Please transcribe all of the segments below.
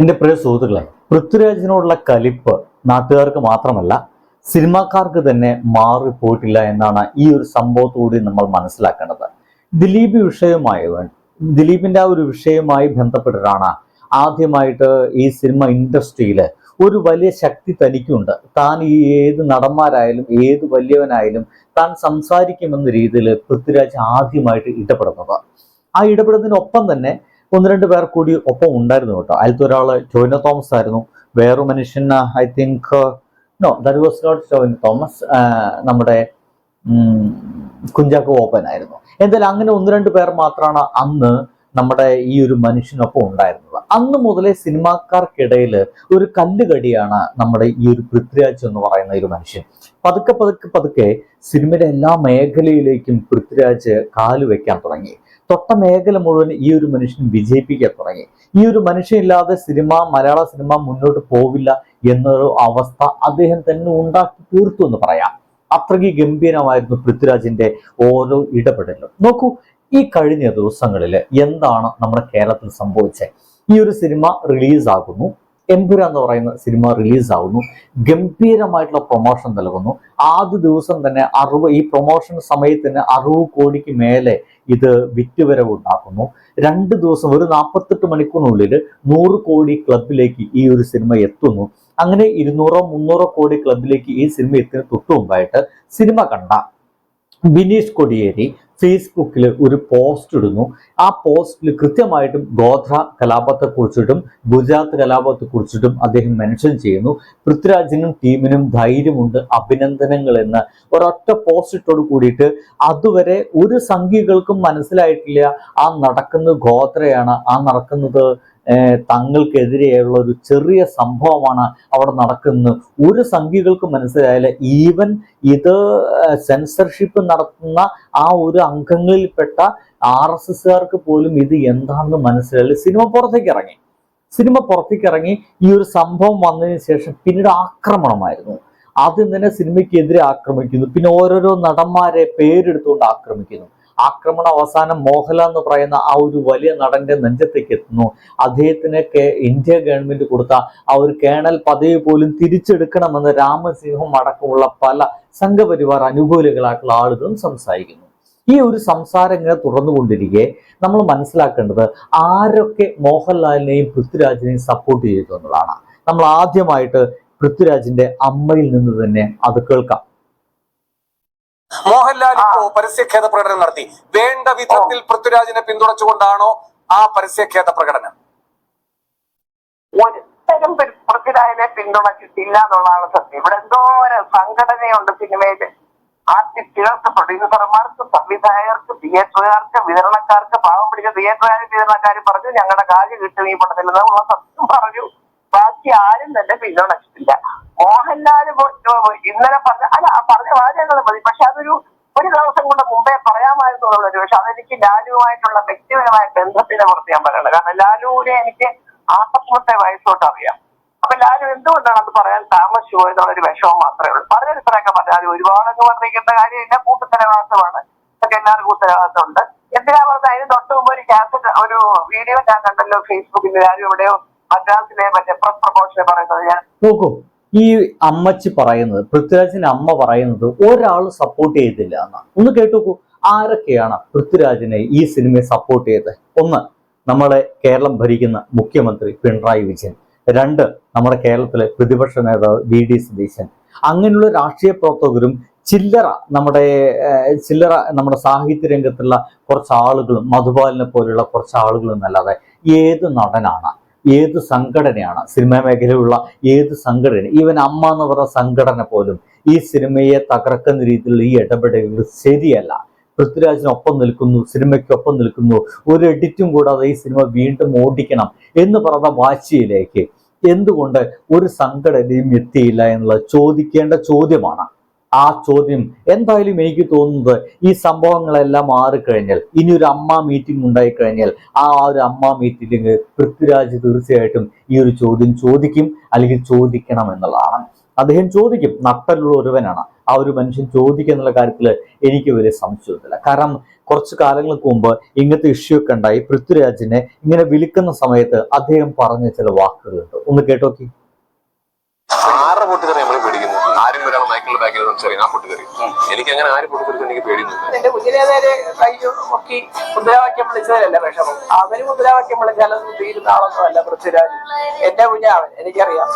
എന്റെ പ്രിയ സുഹൃത്തുക്കളെ പൃഥ്വിരാജിനോടുള്ള കലിപ്പ് നാട്ടുകാർക്ക് മാത്രമല്ല സിനിമാക്കാർക്ക് തന്നെ മാറിപ്പോയിട്ടില്ല എന്നാണ് ഈ ഒരു സംഭവത്തോടെ നമ്മൾ മനസ്സിലാക്കേണ്ടത്. ദിലീപ് വിഷയവുമായി ദിലീപിന്റെ ആ ഒരു വിഷയവുമായി ബന്ധപ്പെട്ടിട്ടാണ് ആദ്യമായിട്ട് ഈ സിനിമ ഇൻഡസ്ട്രിയിൽ ഒരു വലിയ ശക്തി തനിക്കുണ്ട്. താൻ ഈ ഏത് നടന്മാരായാലും ഏത് വലിയവനായാലും താൻ സംസാരിക്കുമെന്ന രീതിയിൽ പൃഥ്വിരാജ് ആദ്യമായിട്ട് ഇടപെടുന്നത്. ആ ഇടപെടുന്നതിനൊപ്പം തന്നെ ഒന്ന് രണ്ട് പേർ കൂടി ഒപ്പം ഉണ്ടായിരുന്നു കേട്ടോ. അതിലത്തെ ഒരാൾ ജോയിന തോമസ് ആയിരുന്നു. വേറൊരു മനുഷ്യൻ I think no that was not Tovino Thomas. നമ്മുടെ കുഞ്ചാക്കോ ഓപ്പൻ ആയിരുന്നു. എന്തായാലും അങ്ങനെ ഒന്ന് രണ്ട് പേർ മാത്രമാണ് അന്ന് നമ്മുടെ ഈ ഒരു മനുഷ്യനൊപ്പം ഉണ്ടായിരുന്നത്. അന്ന് മുതലേ സിനിമാക്കാർക്കിടയിൽ ഒരു കല്ലുകടിയാണ് നമ്മുടെ ഈ ഒരു പൃഥ്വിരാജ് എന്ന് പറയുന്ന ഒരു മനുഷ്യൻ. പതുക്കെ പതുക്കെ പതുക്കെ സിനിമയുടെ എല്ലാ മേഖലയിലേക്കും പൃഥ്വിരാജ് കാലുവെക്കാൻ തുടങ്ങി. തൊട്ട മേഖല മുഴുവൻ ഈ ഒരു മനുഷ്യൻ വിജയിപ്പിക്കാൻ തുടങ്ങി. ഈ ഒരു മനുഷ്യനില്ലാതെ സിനിമ മലയാള സിനിമ മുന്നോട്ട് പോവില്ല എന്നൊരു അവസ്ഥ അദ്ദേഹം തന്നെ ഉണ്ടാക്കി തീർത്തു എന്ന് പറയാം. അത്രയ്ക്ക് ഗംഭീരമായിരുന്നു പൃഥ്വിരാജിന്റെ ഓരോ ഇടപെടലും. നോക്കൂ ഈ കഴിഞ്ഞ ദിവസങ്ങളിൽ എന്താണ് നമ്മുടെ കേരളത്തിൽ സംഭവിച്ചത്? ഈ ഒരു സിനിമ റിലീസാകുന്നു. എമ്പുര എന്ന് പറയുന്ന സിനിമ റിലീസാവുന്നു. ഗംഭീരമായിട്ടുള്ള പ്രൊമോഷൻ നൽകുന്നു. ആദ്യ ദിവസം തന്നെ അറുപത് ഈ പ്രൊമോഷൻ സമയത്ത് തന്നെ അറുപത് കോടിക്ക് മേലെ ഇത് വിറ്റുവരവ് ഉണ്ടാക്കുന്നു. രണ്ട് ദിവസം ഒരു നാൽപ്പത്തെട്ട് മണിക്കൂറിനുള്ളിൽ നൂറ് കോടി ക്ലബിലേക്ക് ഈ ഒരു സിനിമ എത്തുന്നു. അങ്ങനെ ഇരുന്നൂറോ മുന്നൂറോ കോടി ക്ലബിലേക്ക് ഈ സിനിമ എത്തിന് തൊട്ടു മുമ്പായിട്ട് സിനിമ കണ്ട ബിനീഷ് കൊടിയേരി ഫേസ്ബുക്കിൽ ഒരു പോസ്റ്റ് ഇടുന്നു. ആ പോസ്റ്റിൽ കൃത്യമായിട്ടും ഗോത്ര കലാപത്തെക്കുറിച്ചിട്ടും ഗുജറാത്ത് കലാപത്തെക്കുറിച്ചിട്ടും അദ്ദേഹം മെൻഷൻ ചെയ്യുന്നു. പൃഥ്വിരാജിനും ടീമിനും ധൈര്യമുണ്ട് അഭിനന്ദനങ്ങൾ എന്ന് ഒരൊറ്റ പോസ്റ്റിട്ടോട് കൂടിയിട്ട് അതുവരെ ഒരു സംഖ്യകൾക്കും മനസ്സിലായിട്ടില്ല. ആ നടക്കുന്നത് ഗോത്രയാണ് ആ നടക്കുന്നത് തങ്ങൾക്കെതിരെയുള്ള ഒരു ചെറിയ സംഭവമാണ് അവിടെ നടക്കുന്നത്. ഒരു സംഖ്യകൾക്ക് മനസ്സിലായാൽ ഈവൻ ഇത് സെൻസർഷിപ്പ് നടത്തുന്ന ആ ഒരു അംഗങ്ങളിൽപ്പെട്ട ആർ എസ് എസ്സുകാർക്ക് പോലും ഇത് എന്താണെന്ന് മനസ്സിലായില്ല. സിനിമ പുറത്തേക്ക് ഇറങ്ങി സിനിമ പുറത്തേക്ക് ഇറങ്ങി ഈ ഒരു സംഭവം വന്നതിന് ശേഷം പിന്നീട് ആക്രമണമായിരുന്നു. ആദ്യം തന്നെ സിനിമയ്ക്കെതിരെ ആക്രമിക്കുന്നു. പിന്നെ ഓരോരോ നടന്മാരെ പേരെടുത്തുകൊണ്ട് ആക്രമിക്കുന്നു. ആക്രമണം അവസാനം മോഹൻലാൽ എന്ന് പറയുന്ന ആ ഒരു വലിയ നടന്റെ നെഞ്ചത്തേക്ക് എത്തുന്നു. അദ്ദേഹത്തിന് ഇന്ത്യ ഗവൺമെന്റ് കൊടുത്ത ആ ഒരു കേണൽ പദവി പോലും തിരിച്ചെടുക്കണമെന്ന് രാമസിംഹം അടക്കമുള്ള പല സംഘപരിവാർ അനുകൂലികളായിട്ടുള്ള ആളുകളും സംസാരിക്കുന്നു. ഈ ഒരു സംസാരം ഇങ്ങനെ തുറന്നുകൊണ്ടിരിക്കെ നമ്മൾ മനസ്സിലാക്കേണ്ടത് ആരൊക്കെ മോഹൻലാലിനെയും പൃഥ്വിരാജിനെയും സപ്പോർട്ട് ചെയ്തു എന്നുള്ളതാണ്. നമ്മൾ ആദ്യമായിട്ട് പൃഥ്വിരാജിന്റെ അമ്മയിൽ നിന്ന് തന്നെ അത് കേൾക്കാം. മോഹൻലാൽ ഇപ്പോ പരസ്യഖേദ പ്രകടനം നടത്തി. വേണ്ട വിധത്തിൽ പൃഥ്വിരാജിനെ പിന്തുണച്ചുകൊണ്ടാണോ ആ പരസ്യഖേദ പ്രകടനം? ഒരിക്കലും പൃഥ്വിരാജിനെ പിന്തുണച്ചിട്ടില്ല എന്നുള്ളതാണ് സത്യം. ഇവിടെ എന്തോ ഒരു സംഘടനയുണ്ട് സിനിമയിൽ. ആർട്ടിസ്റ്റുകൾക്ക് പ്രൊഡ്യൂസർമാർക്ക് സംവിധായകർക്ക് തിയേറ്ററുകാർക്ക് വിതരണക്കാർക്ക് പാവം പിടിച്ച തിയേറ്ററുകാരും വിതരണക്കാരും പറഞ്ഞു ഞങ്ങളുടെ കാര്യം കിട്ടും ഈ പടത്തിൽ നിന്നുള്ള സത്യം പറഞ്ഞു. ബാക്കി ആരും തന്നെ പിന്തുണച്ചിട്ടില്ല മോഹൻലാൽ ഇന്നലെ പറഞ്ഞ അല്ല പറഞ്ഞ വാചകങ്ങൾ മതി. പക്ഷെ അതൊരു ഒരു ദിവസം കൊണ്ട് മുമ്പേ പറയാമായിരുന്നു എന്നുള്ളൊരു പക്ഷെ അതെനിക്ക് ലാലുവായിട്ടുള്ള വ്യക്തിപരമായ ബന്ധത്തിനെ കുറിച്ച് ഞാൻ പറയണം കാരണം ലാലുവിനെ എനിക്ക് ആത്മത്തെ വയസ്സോട്ട് അറിയാം. അപ്പൊ ലാലു എന്തുകൊണ്ടാണ് അത് പറയാൻ താമസിച്ചു പോയെന്നുള്ളൊരു വിഷമം മാത്രമേ ഉള്ളൂ. പറഞ്ഞ ഇത്രയൊക്കെ പറഞ്ഞാൽ ഒരുപാടൊക്കെ പറഞ്ഞിരിക്കുന്ന കാര്യം എന്നെ കൂട്ടുത്തരവാദിത്തമാണ്. ഒക്കെ എല്ലാവർക്കും ഉത്തരവാദിത്തമുണ്ട് എന്തിനാ പറഞ്ഞത്? അതിന് തൊട്ട് മുമ്പ് ഒരു കാസറ്റ് ഒരു വീഡിയോ ഞാൻ കണ്ടല്ലോ ഫേസ്ബുക്കിൽ. ലാലു എവിടെയോ മദ്രാസിലെ മറ്റേ പ്രസ് പ്രൊമോഷനെ പറയുന്നത് ഞാൻ നോക്കൂ ഈ അമ്മച്ചി പറയുന്നത് പൃഥ്വിരാജിന്റെ അമ്മ പറയുന്നത് ഒരാൾ സപ്പോർട്ട് ചെയ്തില്ല എന്നാണ്. ഒന്ന് കേട്ടോക്കൂ ആരൊക്കെയാണ് പൃഥ്വിരാജിനെ ഈ സിനിമയെ സപ്പോർട്ട് ചെയ്തത്? ഒന്ന് നമ്മളെ കേരളം ഭരിക്കുന്ന മുഖ്യമന്ത്രി പിണറായി വിജയൻ. രണ്ട് നമ്മുടെ കേരളത്തിലെ പ്രതിപക്ഷ നേതാവ് വി ഡി സതീശൻ. അങ്ങനെയുള്ള രാഷ്ട്രീയ പ്രവർത്തകരും ചില്ലറ നമ്മുടെ ചില്ലറ നമ്മുടെ സാഹിത്യ രംഗത്തുള്ള കുറച്ച് ആളുകളും മധുബാലിനെ പോലെയുള്ള കുറച്ച് ആളുകളും എന്നല്ലാതെ ഏത് നടനാണ്? ഏത് സംഘടനയാണ്? സിനിമാ മേഖലയിലുള്ള ഏത് സംഘടന? ഈവൻ അമ്മ എന്ന് പറയുന്ന സംഘടന പോലും ഈ സിനിമയെ തകർക്കുന്ന രീതിയിൽ ഈ ഇടപെടലുകൾ ശരിയല്ല. പൃഥ്വിരാജിനൊപ്പം നിൽക്കുന്നു സിനിമയ്ക്കൊപ്പം നിൽക്കുന്നു. ഒരു എഡിറ്റും കൂടാതെ ഈ സിനിമ വീണ്ടും ഓടിക്കണം എന്ന് പറഞ്ഞ വാശിയിലേക്ക് എന്തുകൊണ്ട് ഒരു സംഘടനയും എത്തിയില്ല എന്നുള്ള ചോദിക്കേണ്ട ചോദ്യമാണ്. ആ ചോദ്യം എന്തായാലും എനിക്ക് തോന്നുന്നത് ഈ സംഭവങ്ങളെല്ലാം മാറിക്കഴിഞ്ഞാൽ ഇനി ഒരു അമ്മ മീറ്റിംഗ് ഉണ്ടായിക്കഴിഞ്ഞാൽ ആ ഒരു അമ്മ മീറ്റിംഗ് പൃഥ്വിരാജ് തീർച്ചയായിട്ടും ഈ ഒരു ചോദ്യം ചോദിക്കും അല്ലെങ്കിൽ ചോദിക്കണം എന്നുള്ളതാണ്. അദ്ദേഹം ചോദിക്കും നട്ടലുള്ള ഒരുവനാണ്. ആ ഒരു മനുഷ്യൻ ചോദിക്കുക എന്നുള്ള കാര്യത്തിൽ എനിക്ക് വലിയ സംശയമൊന്നുമില്ല. കാരണം കുറച്ച് കാലങ്ങൾക്ക് മുമ്പ് ഇങ്ങനത്തെ ഇഷ്യൂ ഒക്കെ ഉണ്ടായി പൃഥ്വിരാജിനെ ഇങ്ങനെ വിളിക്കുന്ന സമയത്ത് അദ്ദേഹം പറഞ്ഞ ചില വാക്കുകളുണ്ട്. ഒന്ന് കേട്ടോക്കി. ആരുടെ പൊട്ടിത്തെറി നമ്മൾ പേടിക്കുന്നു ആരും ഒരാൾ മൈക്കിളിന്റെ സംസാരിക്കുന്നത് സംസാരിക്കും ആ പൊട്ടിത്തെറി എനിക്ക് അങ്ങനെ ആര് പൊട്ടിത്തെറിച്ച് എനിക്ക് പേടി എന്റെ കുഞ്ഞിനെ നേരെ കൈ പൊക്കി മുദ്രാവാക്യം വിളിച്ചതല്ല വിഷമം? അവർ മുദ്രാവാക്യം വിളിച്ചാലൊന്നും തീരുന്ന ആളൊന്നും അല്ല പൃഥ്വിരാജ്. എന്റെ കുഞ്ഞാവൻ എനിക്കറിയാം.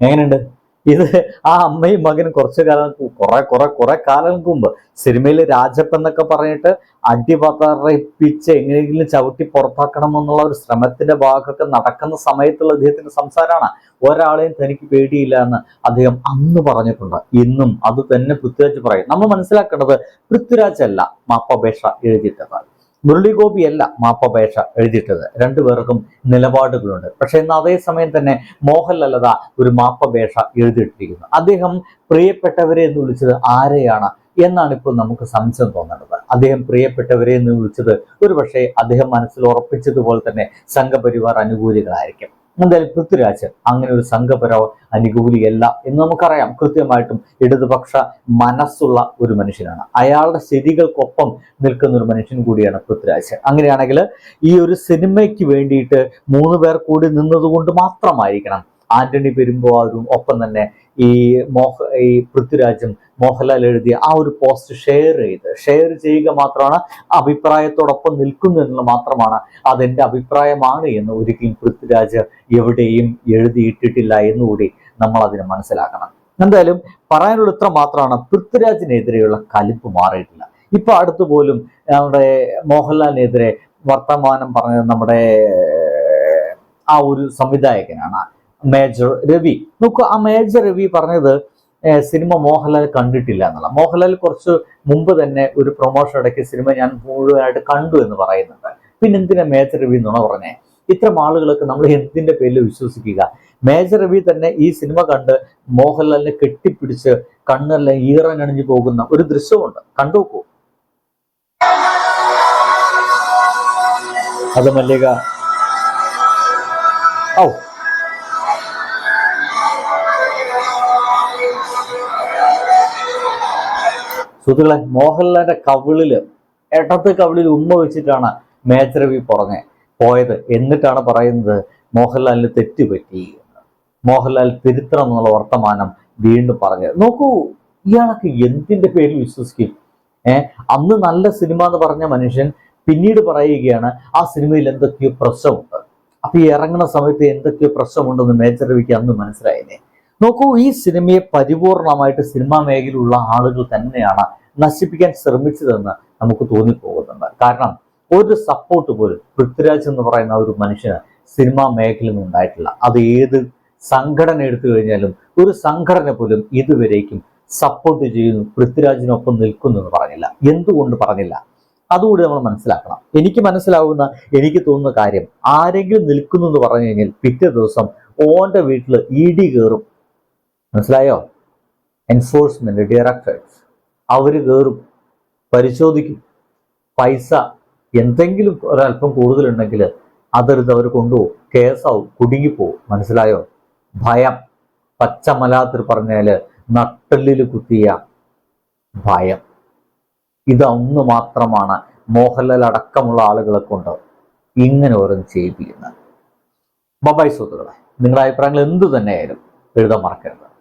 എങ്ങനെയുണ്ട്? ഇത് ആ അമ്മയും മകനും കുറച്ച് കാലം കുറെ കുറെ കുറെ കാലങ്ങൾക്ക് മുമ്പ് സിനിമയിൽ രാജപ്പ് എന്നൊക്കെ പറഞ്ഞിട്ട് അടിപതറിപ്പിച്ച് എങ്ങനെയെങ്കിലും ചവിട്ടി പുറത്താക്കണം എന്നുള്ള ഒരു ശ്രമത്തിന്റെ ഭാഗമൊക്കെ നടക്കുന്ന സമയത്തുള്ള അദ്ദേഹത്തിന്റെ സംസാരമാണ്. ഒരാളെയും തനിക്ക് പേടിയില്ല എന്ന് അദ്ദേഹം അന്ന് പറഞ്ഞിട്ടുണ്ട്. ഇന്നും അത് തന്നെ പൃഥ്വിരാജ് പറയും. നമ്മൾ മനസ്സിലാക്കേണ്ടത് പൃഥ്വിരാജ് അല്ല മാപ്പപേക്ഷ എഴുതിയിട്ടത് മുരളി അല്ല മാപ്പപേക്ഷ എഴുതിയിട്ടത്. രണ്ടുപേർക്കും നിലപാടുകളുണ്ട്. പക്ഷെ എന്നാൽ അതേസമയം തന്നെ മോഹൻലാൽ ഒരു മാപ്പപേക്ഷ എഴുതിയിട്ടിരിക്കുന്നു അദ്ദേഹം പ്രിയപ്പെട്ടവരെ എന്ന് വിളിച്ചത് ആരെയാണ് എന്നാണ് ഇപ്പോൾ നമുക്ക് സംശയം തോന്നുന്നത് അദ്ദേഹം പ്രിയപ്പെട്ടവരെ എന്ന് വിളിച്ചത് ഒരുപക്ഷെ അദ്ദേഹം മനസ്സിൽ ഉറപ്പിച്ചതുപോലെ തന്നെ സംഘപരിവാർ അനുകൂലികളായിരിക്കും. എന്തായാലും പൃഥ്വിരാജ് അങ്ങനെ ഒരു സംഘപര അനുകൂലിയല്ല എന്ന് നമുക്കറിയാം. കൃത്യമായിട്ടും ഇടതുപക്ഷ മനസ്സുള്ള ഒരു മനുഷ്യനാണ്. അയാളുടെ ശരികൾക്കൊപ്പം നിൽക്കുന്ന ഒരു മനുഷ്യൻ കൂടിയാണ് പൃഥ്വിരാജ്. അങ്ങനെയാണെങ്കിൽ ഈ ഒരു സിനിമയ്ക്ക് വേണ്ടിയിട്ട് മൂന്ന് പേർ കൂടി നിന്നതുകൊണ്ട് മാത്രമായിരിക്കണം. ആന്റണി പെരുമ്പോ ഒപ്പം തന്നെ ഈ മോഹ ഈ പൃഥ്വിരാജും മോഹൻലാൽ എഴുതിയ ആ ഒരു പോസ്റ്റ് ഷെയർ ചെയ്ത് ഷെയർ ചെയ്യുക മാത്രമാണ് അഭിപ്രായത്തോടൊപ്പം നിൽക്കുന്നു എന്നുള്ള മാത്രമാണ് അതെന്റെ അഭിപ്രായമാണ് എന്ന് ഒരിക്കലും പൃഥ്വിരാജ് എവിടെയും എഴുതിയിട്ടിട്ടില്ല എന്നുകൂടി നമ്മൾ അതിനെ മനസ്സിലാക്കണം. എന്തായാലും പറയാനുള്ള ഇത്ര മാത്രമാണ്. പൃഥ്വിരാജിനെതിരെയുള്ള കലിപ്പ് മാറിയിട്ടില്ല. ഇപ്പൊ അടുത്തു പോലും നമ്മുടെ മോഹൻലാലിനെതിരെ വർത്തമാനം പറഞ്ഞത് നമ്മുടെ ആ ഒരു സംവിധായകനാണ് മേജർ രവി. നോക്കൂ ആ മേജർ രവി പറഞ്ഞത് സിനിമ മോഹൻലാൽ കണ്ടിട്ടില്ല എന്നുള്ള. മോഹൻലാൽ കുറച്ച് മുമ്പ് തന്നെ ഒരു പ്രൊമോഷൻ ഇടയ്ക്ക് സിനിമ ഞാൻ മുഴുവനായിട്ട് കണ്ടു എന്ന് പറയുന്നുണ്ട്. പിന്നെ എന്തിനാ മേജർ രവി എന്നുണ പറഞ്ഞേ? ഇത്തരം ആളുകളൊക്കെ നമ്മൾ എന്തിന്റെ പേരിൽ വിശ്വസിക്കുക? മേജർ രവി തന്നെ ഈ സിനിമ കണ്ട് മോഹൻലാലിനെ കെട്ടിപ്പിടിച്ച് കണ്ണെല്ലാം ഈറനണിഞ്ഞു പോകുന്ന ഒരു ദൃശ്യമുണ്ട്. കണ്ടു നോക്കൂ. അത് മല്ലിക. ഓ സുഹൃത്തുക്കളെ മോഹൻലാലിന്റെ കവിളിൽ ഇടത്ത് കവിളിൽ ഉമ്മ വെച്ചിട്ടാണ് മേജർ രവി പുറമെ പോയത്. എന്നിട്ടാണ് പറയുന്നത് മോഹൻലാലിന് തെറ്റുപറ്റി. മോഹൻലാൽ തിരുത്തണം എന്നുള്ള വർത്തമാനം വീണ്ടും പറഞ്ഞത് നോക്കൂ ഇയാളൊക്കെ എന്തിന്റെ പേരിൽ വിശ്വസിക്കും? ഏഹ് അന്ന് നല്ല സിനിമ എന്ന് പറഞ്ഞ മനുഷ്യൻ പിന്നീട് പറയുകയാണ് ആ സിനിമയിൽ എന്തൊക്കെയോ പ്രശ്നമുണ്ട്. അപ്പൊ ഈ ഇറങ്ങുന്ന സമയത്ത് എന്തൊക്കെയോ പ്രശ്നമുണ്ടെന്ന് മേജർ രവിക്ക് അന്ന് മനസ്സിലായില്ലേ? നോക്കൂ ഈ സിനിമയെ പരിപൂർണമായിട്ട് സിനിമാ മേഖലയിലുള്ള ആളുകൾ തന്നെയാണ് നശിപ്പിക്കാൻ ശ്രമിച്ചതെന്ന് നമുക്ക് തോന്നിപ്പോകുന്നുണ്ട്. കാരണം ഒരു സപ്പോർട്ട് പോലും പൃഥ്വിരാജ് എന്ന് പറയുന്ന ഒരു മനുഷ്യന് സിനിമാ മേഖലയിൽ ഉണ്ടായിട്ടില്ല. അത് ഏത് സംഘടന എടുത്തു കഴിഞ്ഞാലും ഒരു സംഘടന പോലും ഇതുവരേക്കും സപ്പോർട്ട് ചെയ്യുന്നു പൃഥ്വിരാജിനൊപ്പം നിൽക്കുന്നു എന്ന് പറഞ്ഞില്ല. എന്തുകൊണ്ട് പറഞ്ഞില്ല? അതുകൂടി നമ്മൾ മനസ്സിലാക്കണം. എനിക്ക് മനസ്സിലാവുന്ന എനിക്ക് തോന്നുന്ന കാര്യം ആരെങ്കിലും നിൽക്കുന്നു എന്ന് പറഞ്ഞു കഴിഞ്ഞാൽ പിറ്റേ ദിവസം ഓന്റെ വീട്ടിൽ ഇടി കയറും. മനസ്സിലായോ? എൻഫോഴ്സ്മെന്റ് ഡയറക്ടറേറ്റ്സ് അവർ കയറും പരിശോധിക്കും. പൈസ എന്തെങ്കിലും ഒരല്പം കൂടുതലുണ്ടെങ്കിൽ അതെടുത്ത് അവർ കൊണ്ടുപോകും. കേസാവും കുടുങ്ങിപ്പോവും. മനസ്സിലായോ? ഭയം. പച്ചമലാത്തിൽ പറഞ്ഞാൽ നട്ടലിൽ കുത്തിയ ഭയം. ഇതൊന്ന് മാത്രമാണ് മോഹൻലാൽ അടക്കമുള്ള ആളുകളെ കൊണ്ട് ഇങ്ങനെ ഓരോന്ന് ചെയ്യിപ്പിക്കുന്നത്. ബബായ് സുഹൃത്തുക്കളെ നിങ്ങളുടെ അഭിപ്രായങ്ങൾ എന്തു തന്നെയായാലും എഴുതാൻ മറക്കരുത്.